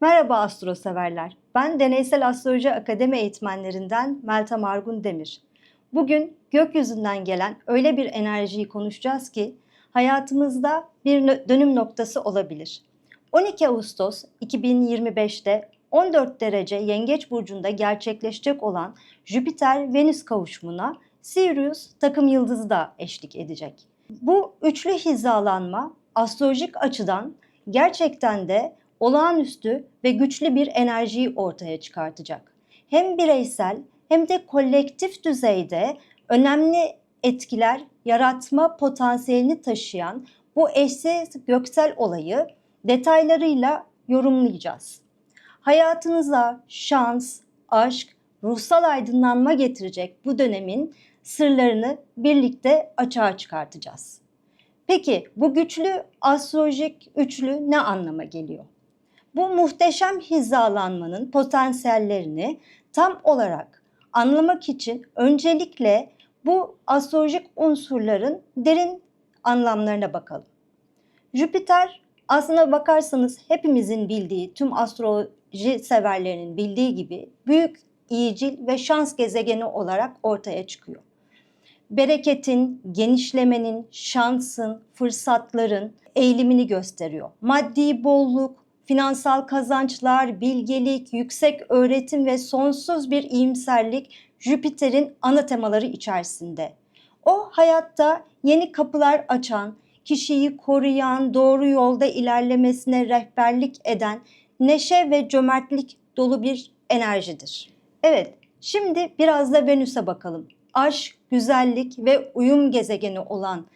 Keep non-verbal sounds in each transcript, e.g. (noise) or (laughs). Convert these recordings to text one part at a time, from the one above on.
Merhaba astro severler. Ben Deneysel Astroloji Akademi eğitmenlerinden Meltem Argun Demir. Bugün gökyüzünden gelen öyle bir enerjiyi konuşacağız ki hayatımızda bir dönüm noktası olabilir. 12 Ağustos 2025'te 14 derece Yengeç burcunda gerçekleşecek olan Jüpiter-Venüs kavuşumuna Sirius takım yıldızı da eşlik edecek. Bu üçlü hizalanma astrolojik açıdan gerçekten de olağanüstü ve güçlü bir enerjiyi ortaya çıkartacak. Hem bireysel hem de kolektif düzeyde önemli etkiler yaratma potansiyelini taşıyan bu eşsiz göksel olayı detaylarıyla yorumlayacağız. Hayatınıza şans, aşk, ruhsal aydınlanma getirecek bu dönemin sırlarını birlikte açığa çıkartacağız. Peki bu güçlü astrolojik üçlü ne anlama geliyor? Bu muhteşem hizalanmanın potansiyellerini tam olarak anlamak için öncelikle bu astrolojik unsurların derin anlamlarına bakalım. Jüpiter aslına bakarsanız hepimizin bildiği, tüm astroloji severlerinin bildiği gibi büyük iyicil ve şans gezegeni olarak ortaya çıkıyor. Bereketin, genişlemenin, şansın, fırsatların eğilimini gösteriyor. Maddi bolluk, finansal kazançlar, bilgelik, yüksek öğretim ve sonsuz bir iyimserlik Jüpiter'in ana temaları içerisinde. O hayatta yeni kapılar açan, kişiyi koruyan, doğru yolda ilerlemesine rehberlik eden, neşe ve cömertlik dolu bir enerjidir. Evet, şimdi biraz da Venüs'e bakalım. Aşk, güzellik ve uyum gezegeni olan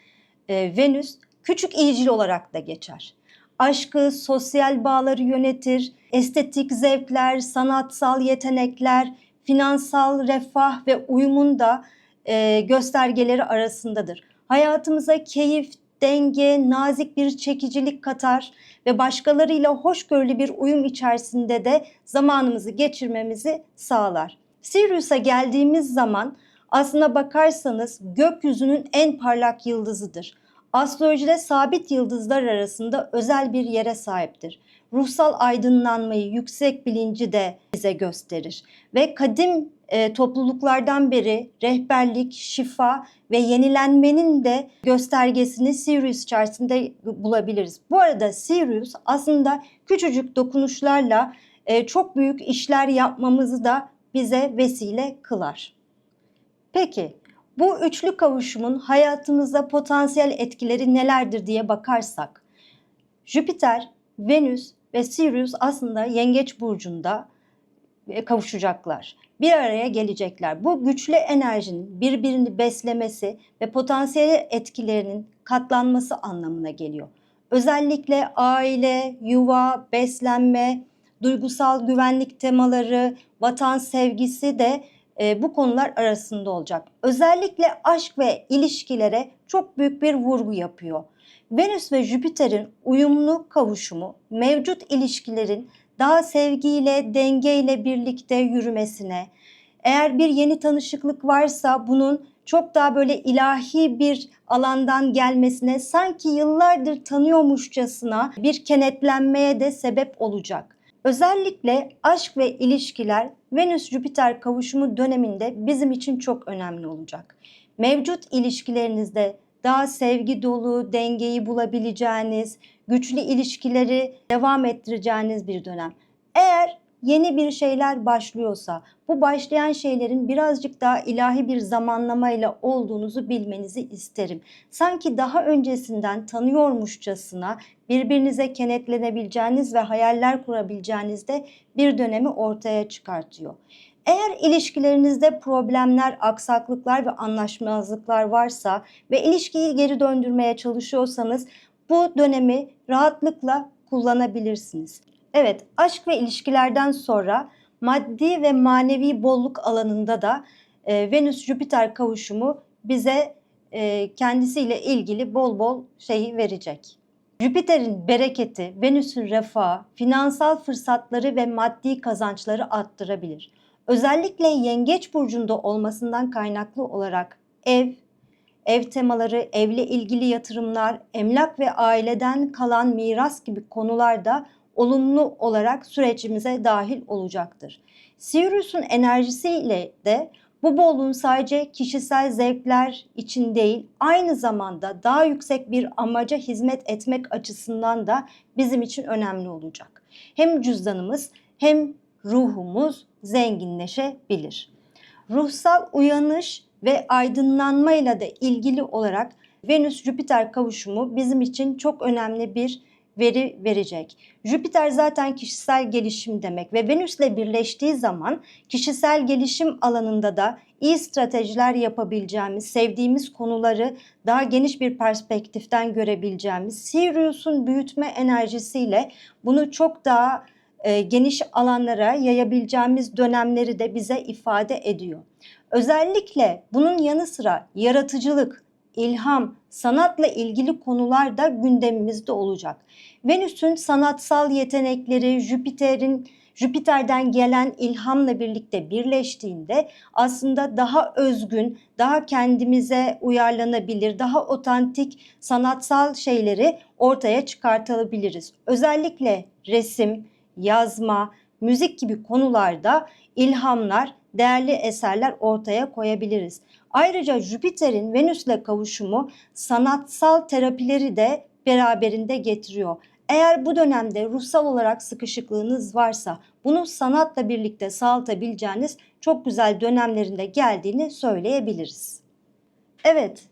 e, Venüs küçük iyicil olarak da geçer. Aşkı, sosyal bağları yönetir, estetik zevkler, sanatsal yetenekler, finansal refah ve uyumun da e, göstergeleri arasındadır. Hayatımıza keyif, denge, nazik bir çekicilik katar ve başkalarıyla hoşgörülü bir uyum içerisinde de zamanımızı geçirmemizi sağlar. Sirius'a geldiğimiz zaman aslına bakarsanız gökyüzünün en parlak yıldızıdır. Astrolojide sabit yıldızlar arasında özel bir yere sahiptir. Ruhsal aydınlanmayı, yüksek bilinci de bize gösterir. Ve kadim e, topluluklardan beri rehberlik, şifa ve yenilenmenin de göstergesini Sirius içerisinde bulabiliriz. Bu arada Sirius aslında küçücük dokunuşlarla e, çok büyük işler yapmamızı da bize vesile kılar. Peki bu üçlü kavuşumun hayatımızda potansiyel etkileri nelerdir diye bakarsak Jüpiter, Venüs ve Sirius aslında Yengeç burcunda e, kavuşacaklar. Bir araya gelecekler. Bu güçlü enerjinin birbirini beslemesi ve potansiyel etkilerinin katlanması anlamına geliyor. Özellikle aile, yuva, beslenme, duygusal güvenlik temaları, vatan sevgisi de e, bu konular arasında olacak. Özellikle aşk ve ilişkilere çok büyük bir vurgu yapıyor. Venüs ve Jüpiter'in uyumlu kavuşumu mevcut ilişkilerin daha sevgiyle, dengeyle birlikte yürümesine, eğer bir yeni tanışıklık varsa bunun çok daha böyle ilahi bir alandan gelmesine, sanki yıllardır tanıyormuşçasına bir kenetlenmeye de sebep olacak. Özellikle aşk ve ilişkiler Venüs-Jüpiter kavuşumu döneminde bizim için çok önemli olacak. Mevcut ilişkilerinizde daha sevgi dolu, dengeyi bulabileceğiniz, güçlü ilişkileri devam ettireceğiniz bir dönem. Eğer yeni bir şeyler başlıyorsa bu başlayan şeylerin birazcık daha ilahi bir zamanlamayla olduğunuzu bilmenizi isterim. Sanki daha öncesinden tanıyormuşçasına birbirinize kenetlenebileceğiniz ve hayaller kurabileceğiniz de bir dönemi ortaya çıkartıyor. Eğer ilişkilerinizde problemler, aksaklıklar ve anlaşmazlıklar varsa ve ilişkiyi geri döndürmeye çalışıyorsanız bu dönemi rahatlıkla kullanabilirsiniz. Evet, aşk ve ilişkilerden sonra maddi ve manevi bolluk alanında da e, Venüs-Jüpiter kavuşumu bize e, kendisiyle ilgili bol bol şeyi verecek. Jüpiter'in bereketi, Venüs'ün refahı, finansal fırsatları ve maddi kazançları arttırabilir. Özellikle Yengeç burcunda olmasından kaynaklı olarak ev, ev temaları, evle ilgili yatırımlar, emlak ve aileden kalan miras gibi konularda olumlu olarak sürecimize dahil olacaktır. Sirius'un enerjisiyle de bu bolluğun sadece kişisel zevkler için değil, aynı zamanda daha yüksek bir amaca hizmet etmek açısından da bizim için önemli olacak. Hem cüzdanımız hem ruhumuz zenginleşebilir. Ruhsal uyanış ve aydınlanmayla da ilgili olarak Venüs-Jüpiter kavuşumu bizim için çok önemli bir veri verecek. Jüpiter zaten kişisel gelişim demek ve Venüs'le birleştiği zaman kişisel gelişim alanında da iyi stratejiler yapabileceğimiz, sevdiğimiz konuları daha geniş bir perspektiften görebileceğimiz, Sirius'un büyütme enerjisiyle bunu çok daha e, geniş alanlara yayabileceğimiz dönemleri de bize ifade ediyor. Özellikle bunun yanı sıra yaratıcılık, ilham, sanatla ilgili konular da gündemimizde olacak. Venüs'ün sanatsal yetenekleri Jüpiter'in Jüpiter'den gelen ilhamla birlikte birleştiğinde aslında daha özgün, daha kendimize uyarlanabilir, daha otantik sanatsal şeyleri ortaya çıkartabiliriz. Özellikle resim, yazma, müzik gibi konularda ilhamlar, değerli eserler ortaya koyabiliriz. Ayrıca Jüpiter'in Venüs'le kavuşumu sanatsal terapileri de beraberinde getiriyor. Eğer bu dönemde ruhsal olarak sıkışıklığınız varsa bunu sanatla birlikte sağlatabileceğiniz çok güzel dönemlerinde geldiğini söyleyebiliriz. Evet,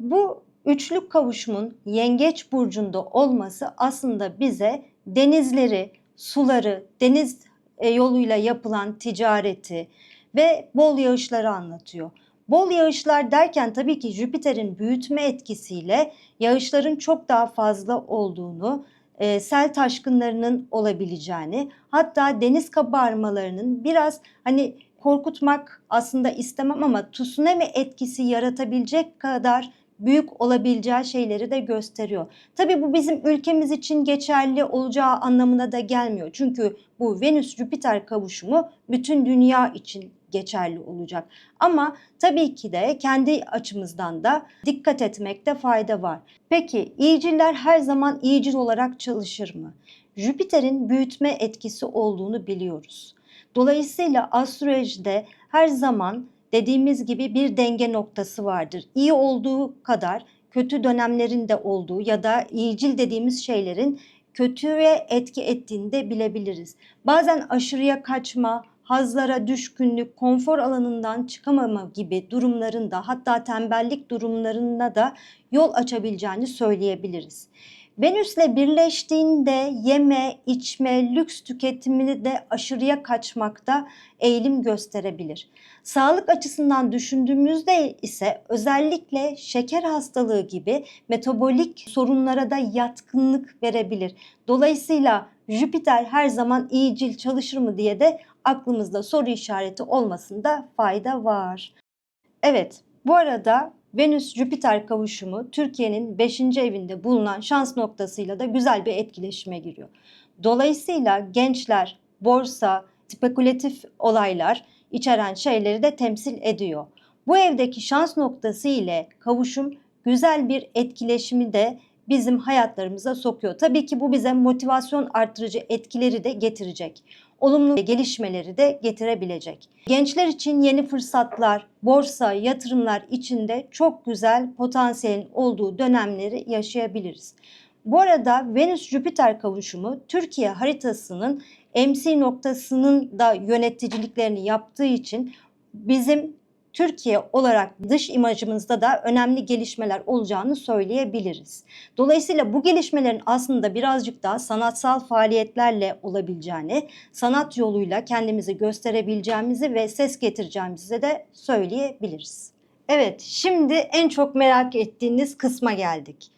bu üçlü kavuşumun Yengeç burcunda olması aslında bize denizleri, suları, deniz e, yoluyla yapılan ticareti ve bol yağışları anlatıyor. Bol yağışlar derken tabii ki Jüpiter'in büyütme etkisiyle yağışların çok daha fazla olduğunu, e, sel taşkınlarının olabileceğini, hatta deniz kabarmalarının biraz hani korkutmak aslında istemem ama tsunami etkisi yaratabilecek kadar büyük olabileceği şeyleri de gösteriyor. Tabii bu bizim ülkemiz için geçerli olacağı anlamına da gelmiyor. Çünkü bu Venüs-Jüpiter kavuşumu bütün dünya için geçerli olacak. Ama tabii ki de kendi açımızdan da dikkat etmekte fayda var. Peki iyiciller her zaman iyicil olarak çalışır mı? Jüpiter'in büyütme etkisi olduğunu biliyoruz. Dolayısıyla astrolojide her zaman dediğimiz gibi bir denge noktası vardır. İyi olduğu kadar kötü dönemlerinde olduğu ya da iyicil dediğimiz şeylerin kötüye etki ettiğini de bilebiliriz. Bazen aşırıya kaçma, hazlara düşkünlük, konfor alanından çıkamama gibi durumlarında hatta tembellik durumlarında da yol açabileceğini söyleyebiliriz. Venüs'le birleştiğinde yeme, içme, lüks tüketimini de aşırıya kaçmakta eğilim gösterebilir. Sağlık açısından düşündüğümüzde ise özellikle şeker hastalığı gibi metabolik sorunlara da yatkınlık verebilir. Dolayısıyla Jüpiter her zaman iyicil çalışır mı diye de aklımızda soru işareti olmasında fayda var. Evet, bu arada Venüs-Jüpiter kavuşumu Türkiye'nin 5. evinde bulunan şans noktasıyla da güzel bir etkileşime giriyor. Dolayısıyla gençler, borsa, spekülatif olaylar içeren şeyleri de temsil ediyor. Bu evdeki şans noktası ile kavuşum güzel bir etkileşimi de bizim hayatlarımıza sokuyor. Tabii ki bu bize motivasyon artırıcı etkileri de getirecek. Olumlu gelişmeleri de getirebilecek. Gençler için yeni fırsatlar, borsa, yatırımlar içinde çok güzel potansiyelin olduğu dönemleri yaşayabiliriz. Bu arada Venüs-Jüpiter kavuşumu Türkiye haritasının MC noktasının da yöneticiliklerini yaptığı için bizim Türkiye olarak dış imajımızda da önemli gelişmeler olacağını söyleyebiliriz. Dolayısıyla bu gelişmelerin aslında birazcık daha sanatsal faaliyetlerle olabileceğini, sanat yoluyla kendimizi gösterebileceğimizi ve ses getireceğimizi de söyleyebiliriz. Evet, şimdi en çok merak ettiğiniz kısma geldik.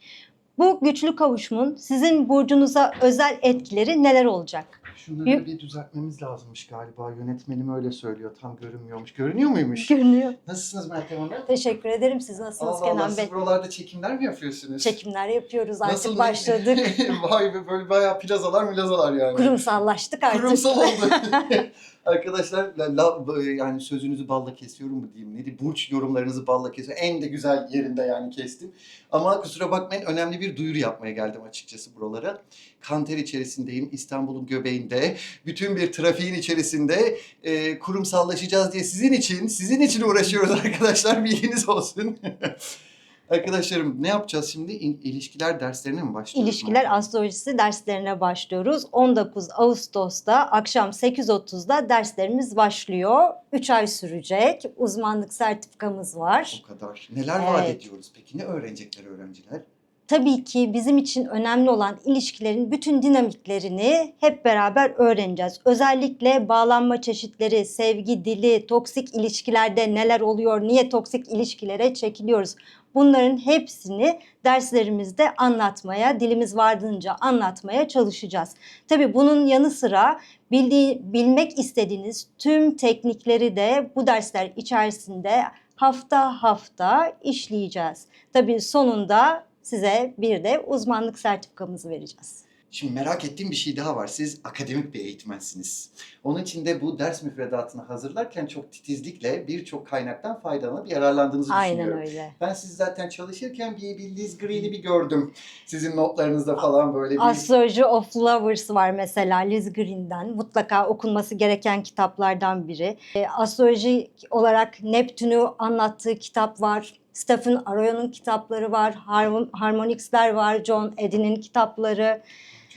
Bu güçlü kavuşumun sizin burcunuza özel etkileri neler olacak? Şunları Yok. bir düzeltmemiz lazımmış galiba. Yönetmenim öyle söylüyor. Tam görünmüyormuş. Görünüyor muymuş? Görünüyor. Nasılsınız Meltem Hanım? Teşekkür ederim. Siz nasılsınız Allah Allah Kenan Bey? siz buralarda çekimler mi yapıyorsunuz? Çekimler yapıyoruz artık Nasıl başladık. (laughs) Vay be böyle bayağı plazalar milazalar yani. Kurumsallaştık artık. Kurumsal oldu. (laughs) Arkadaşlar la, yani sözünüzü balla kesiyorum mu diyeyim ne diyeyim burç yorumlarınızı balla kesiyorum. En de güzel yerinde yani kestim. Ama kusura bakmayın önemli bir duyuru yapmaya geldim açıkçası buralara. Kanter içerisindeyim İstanbul'un göbeğinde. Bütün bir trafiğin içerisinde e, kurumsallaşacağız diye sizin için sizin için uğraşıyoruz (laughs) arkadaşlar bilginiz olsun. (laughs) Arkadaşlarım ne yapacağız şimdi? İl- İlişkiler derslerine mi başlıyoruz? İlişkiler astrolojisi derslerine başlıyoruz. 19 Ağustos'ta akşam 8.30'da derslerimiz başlıyor. 3 ay sürecek. Uzmanlık sertifikamız var. O kadar. Neler vaat Evet. ediyoruz peki? Ne öğrenecekler öğrenciler? Tabii ki bizim için önemli olan ilişkilerin bütün dinamiklerini hep beraber öğreneceğiz. Özellikle bağlanma çeşitleri, sevgi dili, toksik ilişkilerde neler oluyor, niye toksik ilişkilere çekiliyoruz? Bunların hepsini derslerimizde anlatmaya, dilimiz vardığınca anlatmaya çalışacağız. Tabii bunun yanı sıra bildiği, bilmek istediğiniz tüm teknikleri de bu dersler içerisinde hafta hafta işleyeceğiz. Tabii sonunda size bir de uzmanlık sertifikamızı vereceğiz. Şimdi merak ettiğim bir şey daha var. Siz akademik bir eğitmensiniz. Onun için de bu ders müfredatını hazırlarken çok titizlikle birçok kaynaktan faydalanıp yararlandığınızı Aynen düşünüyorum. öyle. Ben siz zaten çalışırken bir, Liz Green'i bir gördüm. Sizin notlarınızda falan böyle bir... Astrology of Lovers var mesela Liz Green'den. Mutlaka okunması gereken kitaplardan biri. E, astroloji olarak Neptün'ü anlattığı kitap var. Stephen Arroyo'nun kitapları var. Har- Harmonix'ler var. John Eddy'nin kitapları.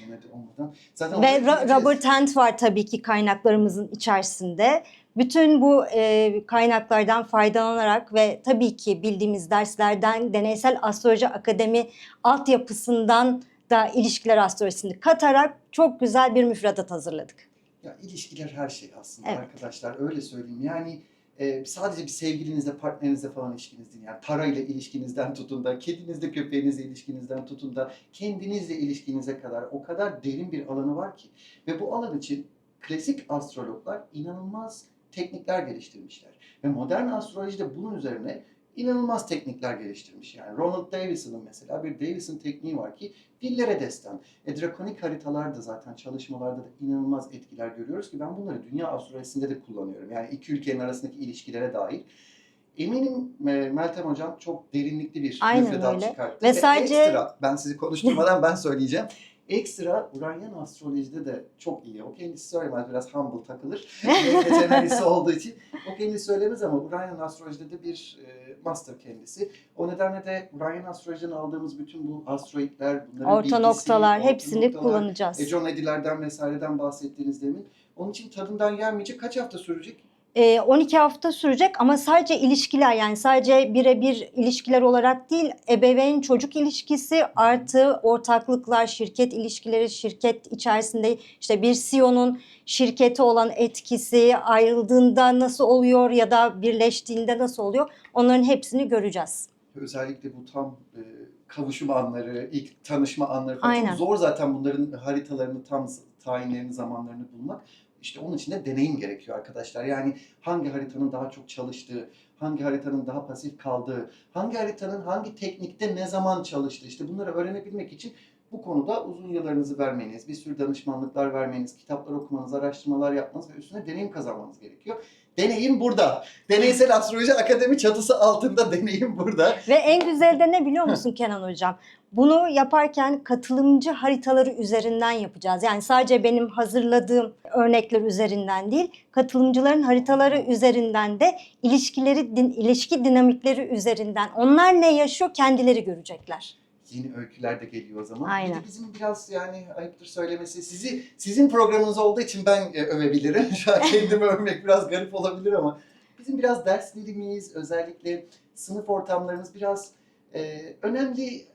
Cömert olmadan. Zaten Ve dinleyeceğiz. Robert Hant var tabii ki kaynaklarımızın içerisinde. Bütün bu e, kaynaklardan faydalanarak ve tabii ki bildiğimiz derslerden Deneysel Astroloji Akademi altyapısından da ilişkiler astrolojisini katarak çok güzel bir müfredat hazırladık. Ya ilişkiler her şey aslında Evet. arkadaşlar öyle söyleyeyim. Yani e, sadece bir sevgilinizle, partnerinizle falan ilişkiniz değil. Yani parayla ilişkinizden tutun da, kedinizle, köpeğinizle ilişkinizden tutun da, kendinizle ilişkinize kadar o kadar derin bir alanı var ki. Ve bu alan için klasik astrologlar inanılmaz teknikler geliştirmişler. Ve modern astroloji de bunun üzerine inanılmaz teknikler geliştirmiş. Yani Ronald Davison'ın mesela bir Davison tekniği var ki dillere destan. E, drakonik haritalar da zaten çalışmalarda da inanılmaz etkiler görüyoruz ki ben bunları dünya astrolojisinde de kullanıyorum. Yani iki ülkenin arasındaki ilişkilere dair. Eminim e, Meltem Hocam çok derinlikli bir Aynen müfredat öyle. çıkarttı. Ve sadece- ekstra, ben sizi konuşturmadan ben söyleyeceğim. (laughs) Ekstra Uranian astrolojide de çok iyi. O kendisi söylemez biraz humble takılır. (laughs) Vejenerisi olduğu için o kendisi söylemez ama Uranian astrolojide de bir e, master kendisi. O nedenle de Uranian astrolojiden aldığımız bütün bu asteroidler, bunların Orta bilgisi, noktalar orta hepsini noktalar, kullanacağız. e, John Eddy'lerden vesaireden bahsettiğiniz demin. Onun için tadından yenmeyecek. Kaç hafta sürecek? E, 12 hafta sürecek ama sadece ilişkiler yani sadece birebir ilişkiler olarak değil ebeveyn çocuk ilişkisi artı ortaklıklar, şirket ilişkileri, şirket içerisinde işte bir CEO'nun şirketi olan etkisi ayrıldığında nasıl oluyor ya da birleştiğinde nasıl oluyor onların hepsini göreceğiz. Özellikle bu tam e, kavuşum anları, ilk tanışma anları falan Aynen. çok zor zaten bunların haritalarını tam tayinlerini, zamanlarını bulmak. İşte onun için de deneyim gerekiyor arkadaşlar. Yani hangi haritanın daha çok çalıştığı, hangi haritanın daha pasif kaldığı, hangi haritanın hangi teknikte ne zaman çalıştığı işte bunları öğrenebilmek için bu konuda uzun yıllarınızı vermeniz, bir sürü danışmanlıklar vermeniz, kitaplar okumanız, araştırmalar yapmanız ve üstüne deneyim kazanmanız gerekiyor. Deneyim burada. Deneysel Astroloji Akademi çatısı altında deneyim burada. Ve en güzeli de ne biliyor musun Kenan Hocam? Bunu yaparken katılımcı haritaları üzerinden yapacağız. Yani sadece benim hazırladığım örnekler üzerinden değil, katılımcıların haritaları üzerinden de ilişkileri, din- ilişki dinamikleri üzerinden onlar ne yaşıyor kendileri görecekler. Yeni öyküler de geliyor o zaman. Aynen. de bizim biraz yani ayıptır söylemesi. Sizi sizin programınız olduğu için ben e, övebilirim. (laughs) Şu an kendimi övmek biraz garip olabilir ama bizim biraz derslerimiz, özellikle sınıf ortamlarımız biraz e, önemli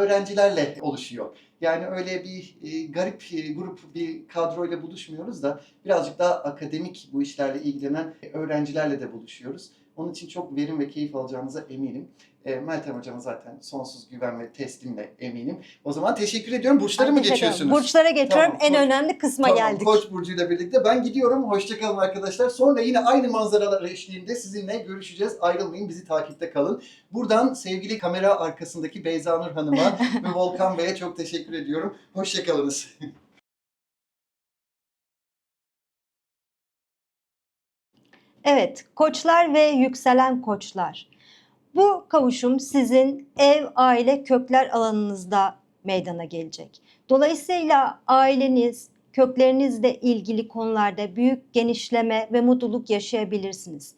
öğrencilerle oluşuyor. Yani öyle bir e, garip e, grup bir kadroyla buluşmuyoruz da birazcık daha akademik bu işlerle ilgilenen öğrencilerle de buluşuyoruz. Onun için çok verim ve keyif alacağınıza eminim. E, Meltem Hocam'a zaten sonsuz güven ve teslimle eminim. O zaman teşekkür ediyorum. Burçları mı Teşekkür ederim. geçiyorsunuz? Burçlara geçiyorum. Tamam, en koç- önemli kısma Tamam, geldik. Koç burcuyla birlikte ben gidiyorum. Hoşçakalın arkadaşlar. Sonra yine aynı manzaralar eşliğinde sizinle görüşeceğiz. Ayrılmayın, bizi takipte kalın. Buradan sevgili kamera arkasındaki Beyza Nur Hanım'a (laughs) ve Volkan Bey'e çok teşekkür ediyorum. Hoşçakalınız. (laughs) Evet, koçlar ve yükselen koçlar. Bu kavuşum sizin ev, aile, kökler alanınızda meydana gelecek. Dolayısıyla aileniz, köklerinizle ilgili konularda büyük genişleme ve mutluluk yaşayabilirsiniz.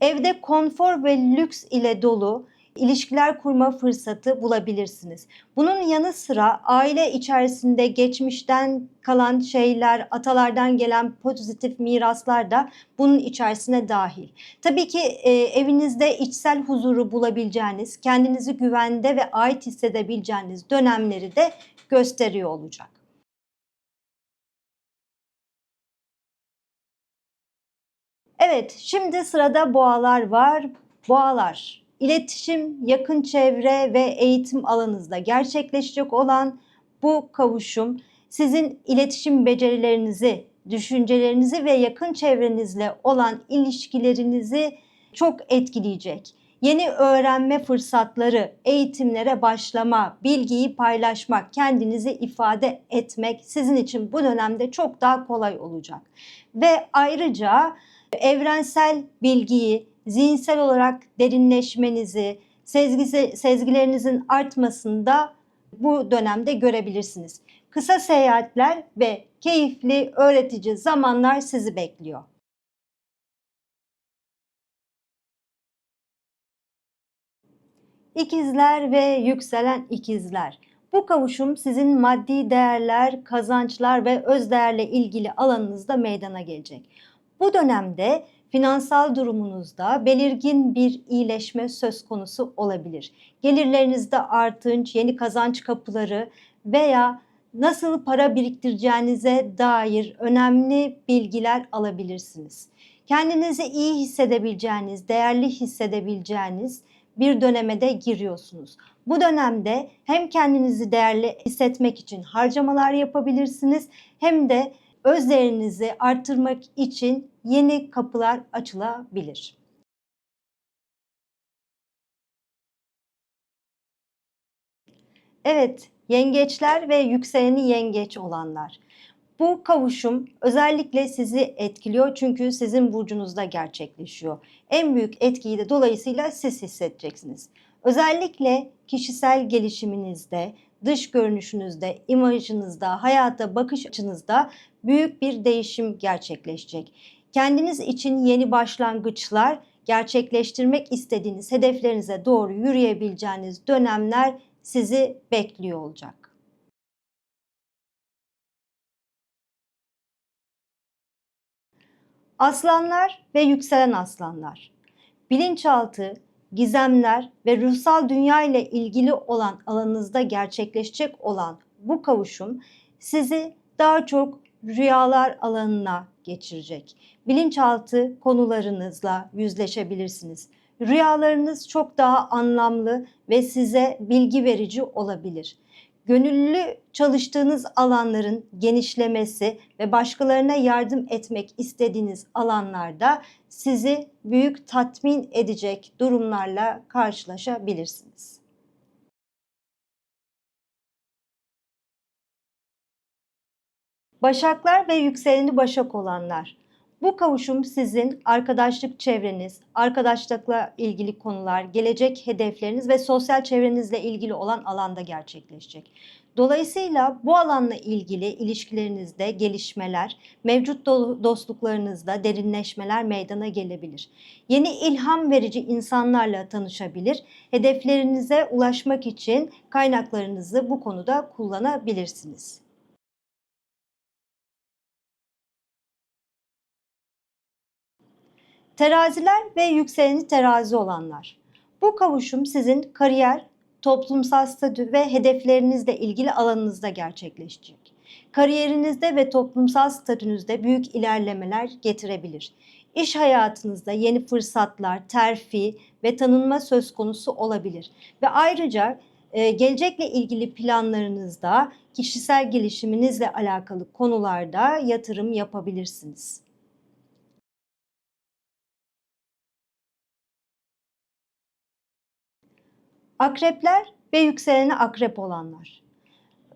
Evde konfor ve lüks ile dolu ilişkiler kurma fırsatı bulabilirsiniz. Bunun yanı sıra aile içerisinde geçmişten kalan şeyler, atalardan gelen pozitif miraslar da bunun içerisine dahil. Tabii ki e, evinizde içsel huzuru bulabileceğiniz, kendinizi güvende ve ait hissedebileceğiniz dönemleri de gösteriyor olacak. Evet, şimdi sırada boğalar var. Boğalar, iletişim, yakın çevre ve eğitim alanınızda gerçekleşecek olan bu kavuşum sizin iletişim becerilerinizi, düşüncelerinizi ve yakın çevrenizle olan ilişkilerinizi çok etkileyecek. Yeni öğrenme fırsatları, eğitimlere başlama, bilgiyi paylaşmak, kendinizi ifade etmek sizin için bu dönemde çok daha kolay olacak. Ve ayrıca evrensel bilgiyi, zihinsel olarak derinleşmenizi, sezgisi, sezgilerinizin artmasını da bu dönemde görebilirsiniz. Kısa seyahatler ve keyifli, öğretici zamanlar sizi bekliyor. İkizler ve yükselen ikizler. Bu kavuşum sizin maddi değerler, kazançlar ve özdeğerle ilgili alanınızda meydana gelecek. Bu dönemde finansal durumunuzda belirgin bir iyileşme söz konusu olabilir. Gelirlerinizde artınç, yeni kazanç kapıları veya nasıl para biriktireceğinize dair önemli bilgiler alabilirsiniz. Kendinizi iyi hissedebileceğiniz, değerli hissedebileceğiniz bir döneme de giriyorsunuz. Bu dönemde hem kendinizi değerli hissetmek için harcamalar yapabilirsiniz hem de öz değerinizi arttırmak için yeni kapılar açılabilir. Evet, yengeçler ve yükseleni yengeç olanlar. Bu kavuşum özellikle sizi etkiliyor çünkü sizin burcunuzda gerçekleşiyor. En büyük etkiyi de dolayısıyla siz hissedeceksiniz. Özellikle kişisel gelişiminizde, dış görünüşünüzde, imajınızda, hayata bakış açınızda büyük bir değişim gerçekleşecek. Kendiniz için yeni başlangıçlar, gerçekleştirmek istediğiniz hedeflerinize doğru yürüyebileceğiniz dönemler sizi bekliyor olacak. Aslanlar ve yükselen aslanlar. Bilinçaltı, gizemler ve ruhsal dünya ile ilgili olan alanınızda gerçekleşecek olan bu kavuşum sizi daha çok rüyalar alanına geçirecek. Bilinçaltı konularınızla yüzleşebilirsiniz. Rüyalarınız çok daha anlamlı ve size bilgi verici olabilir. Gönüllü çalıştığınız alanların genişlemesi ve başkalarına yardım etmek istediğiniz alanlarda sizi büyük tatmin edecek durumlarla karşılaşabilirsiniz. Başaklar ve yükseleni başak olanlar. Bu kavuşum sizin arkadaşlık çevreniz, arkadaşlıkla ilgili konular, gelecek hedefleriniz ve sosyal çevrenizle ilgili olan alanda gerçekleşecek. Dolayısıyla bu alanla ilgili ilişkilerinizde gelişmeler, mevcut dostluklarınızda derinleşmeler meydana gelebilir. Yeni ilham verici insanlarla tanışabilir, hedeflerinize ulaşmak için kaynaklarınızı bu konuda kullanabilirsiniz. Teraziler ve yükseleni terazi olanlar. Bu kavuşum sizin kariyer, toplumsal statü ve hedeflerinizle ilgili alanınızda gerçekleşecek. Kariyerinizde ve toplumsal statünüzde büyük ilerlemeler getirebilir. İş hayatınızda yeni fırsatlar, terfi ve tanınma söz konusu olabilir. Ve ayrıca e, gelecekle ilgili planlarınızda kişisel gelişiminizle alakalı konularda yatırım yapabilirsiniz. Akrepler ve yükseleni akrep olanlar.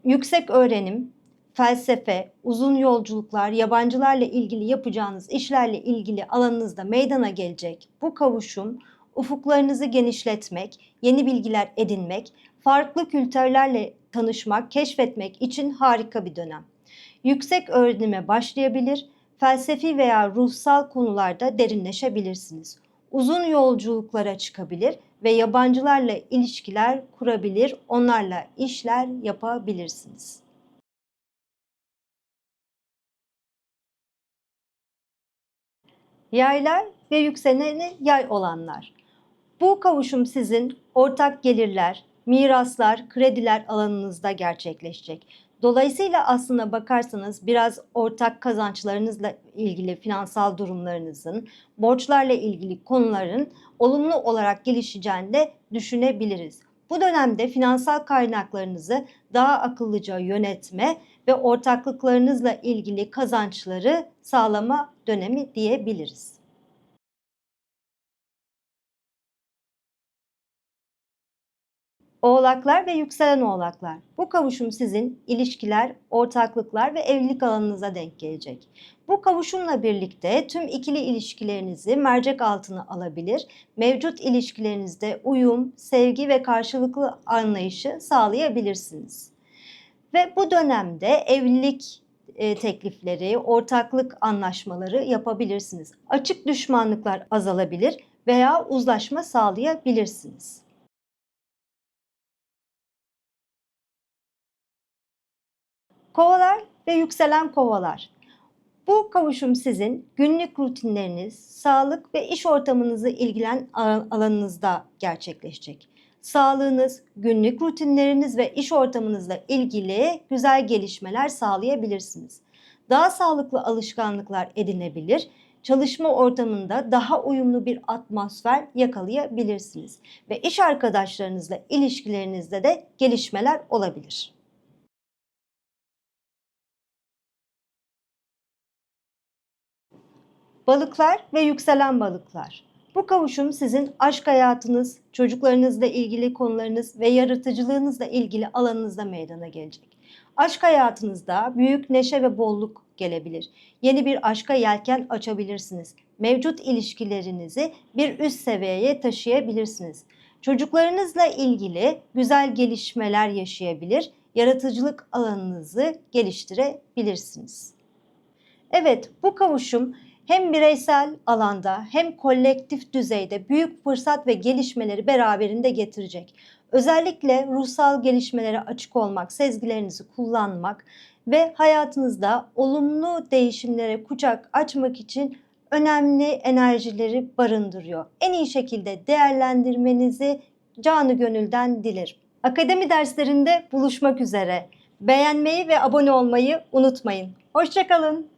Yüksek öğrenim, felsefe, uzun yolculuklar, yabancılarla ilgili yapacağınız işlerle ilgili alanınızda meydana gelecek bu kavuşum ufuklarınızı genişletmek, yeni bilgiler edinmek, farklı kültürlerle tanışmak, keşfetmek için harika bir dönem. Yüksek öğrenime başlayabilir, felsefi veya ruhsal konularda derinleşebilirsiniz. Uzun yolculuklara çıkabilir ve yabancılarla ilişkiler kurabilir, onlarla işler yapabilirsiniz. Yaylar ve yükseleni yay olanlar. Bu kavuşum sizin ortak gelirler, miraslar, krediler alanınızda gerçekleşecek. Dolayısıyla aslına bakarsanız biraz ortak kazançlarınızla ilgili finansal durumlarınızın, borçlarla ilgili konuların olumlu olarak gelişeceğini de düşünebiliriz. Bu dönemde finansal kaynaklarınızı daha akıllıca yönetme ve ortaklıklarınızla ilgili kazançları sağlama dönemi diyebiliriz. Oğlaklar ve yükselen oğlaklar. Bu kavuşum sizin ilişkiler, ortaklıklar ve evlilik alanınıza denk gelecek. Bu kavuşumla birlikte tüm ikili ilişkilerinizi mercek altına alabilir, mevcut ilişkilerinizde uyum, sevgi ve karşılıklı anlayışı sağlayabilirsiniz. Ve bu dönemde evlilik e, teklifleri, ortaklık anlaşmaları yapabilirsiniz. Açık düşmanlıklar azalabilir veya uzlaşma sağlayabilirsiniz. Kovalar ve yükselen kovalar. Bu kavuşum sizin günlük rutinleriniz, sağlık ve iş ortamınızı ilgilen alanınızda gerçekleşecek. Sağlığınız, günlük rutinleriniz ve iş ortamınızla ilgili güzel gelişmeler sağlayabilirsiniz. Daha sağlıklı alışkanlıklar edinebilir, çalışma ortamında daha uyumlu bir atmosfer yakalayabilirsiniz ve iş arkadaşlarınızla ilişkilerinizde de gelişmeler olabilir. Balıklar ve yükselen balıklar. Bu kavuşum sizin aşk hayatınız, çocuklarınızla ilgili konularınız ve yaratıcılığınızla ilgili alanınızda meydana gelecek. Aşk hayatınızda büyük neşe ve bolluk gelebilir. Yeni bir aşka yelken açabilirsiniz. Mevcut ilişkilerinizi bir üst seviyeye taşıyabilirsiniz. Çocuklarınızla ilgili güzel gelişmeler yaşayabilir, yaratıcılık alanınızı geliştirebilirsiniz. Evet, bu kavuşum hem bireysel alanda hem kolektif düzeyde büyük fırsat ve gelişmeleri beraberinde getirecek. Özellikle ruhsal gelişmelere açık olmak, sezgilerinizi kullanmak ve hayatınızda olumlu değişimlere kucak açmak için önemli enerjileri barındırıyor. En iyi şekilde değerlendirmenizi canı gönülden dilerim. Akademi derslerinde buluşmak üzere. Beğenmeyi ve abone olmayı unutmayın. Hoşçakalın.